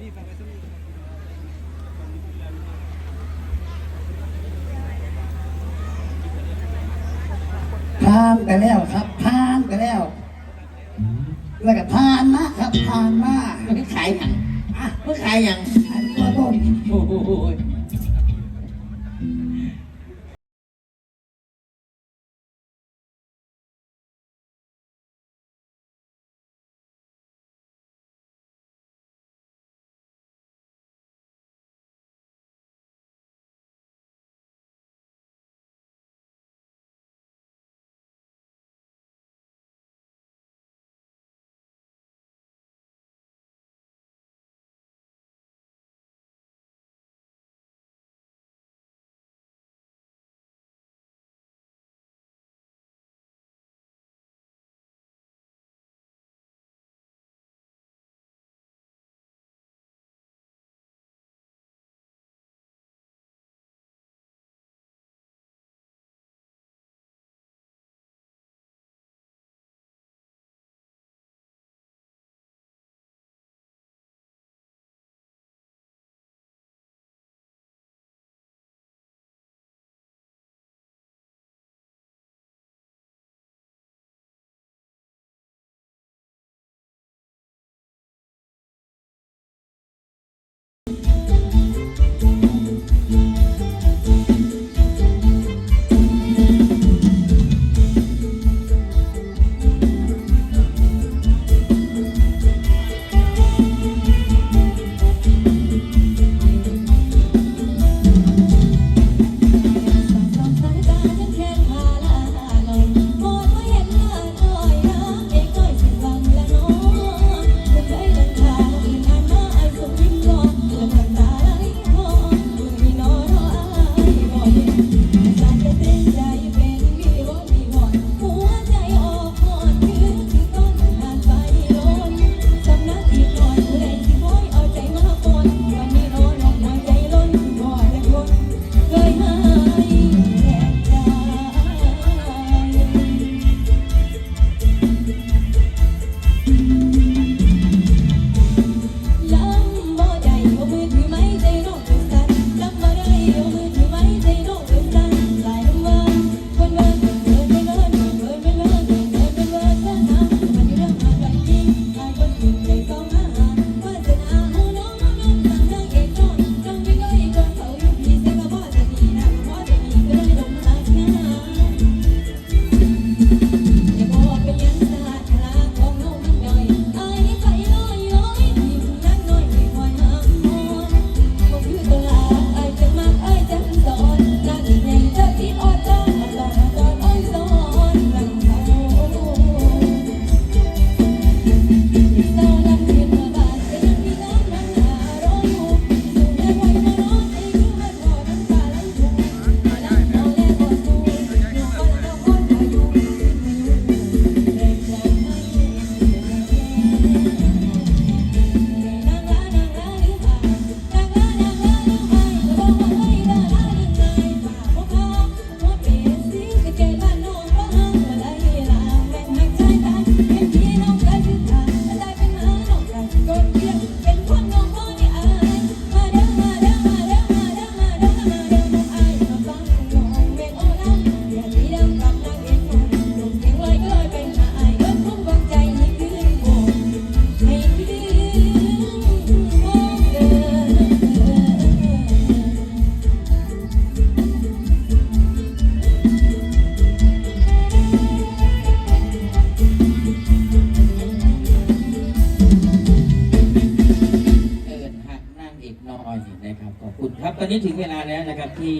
เอื่นห้าค่ะทานไปแล้วครับทานไปแล้ว แล้วก็ทานมาครับทานมามันขายหยังอะมันขายหยังอันตัวต้นโอ้โห นะครับขอบคุณครับตอนนี้ถึงเวลาแล้วนะครับที่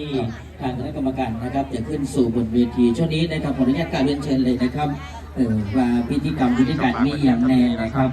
ทางคณะกรรมการนะครับ จะขึ้นสู่บนเวทีช่วงนี้นะครับขออนุญาตกรารเรียนเชิญเลยนะครับเออว่าพิธีกรรมพิธีการมีอย่างแน่นะครับ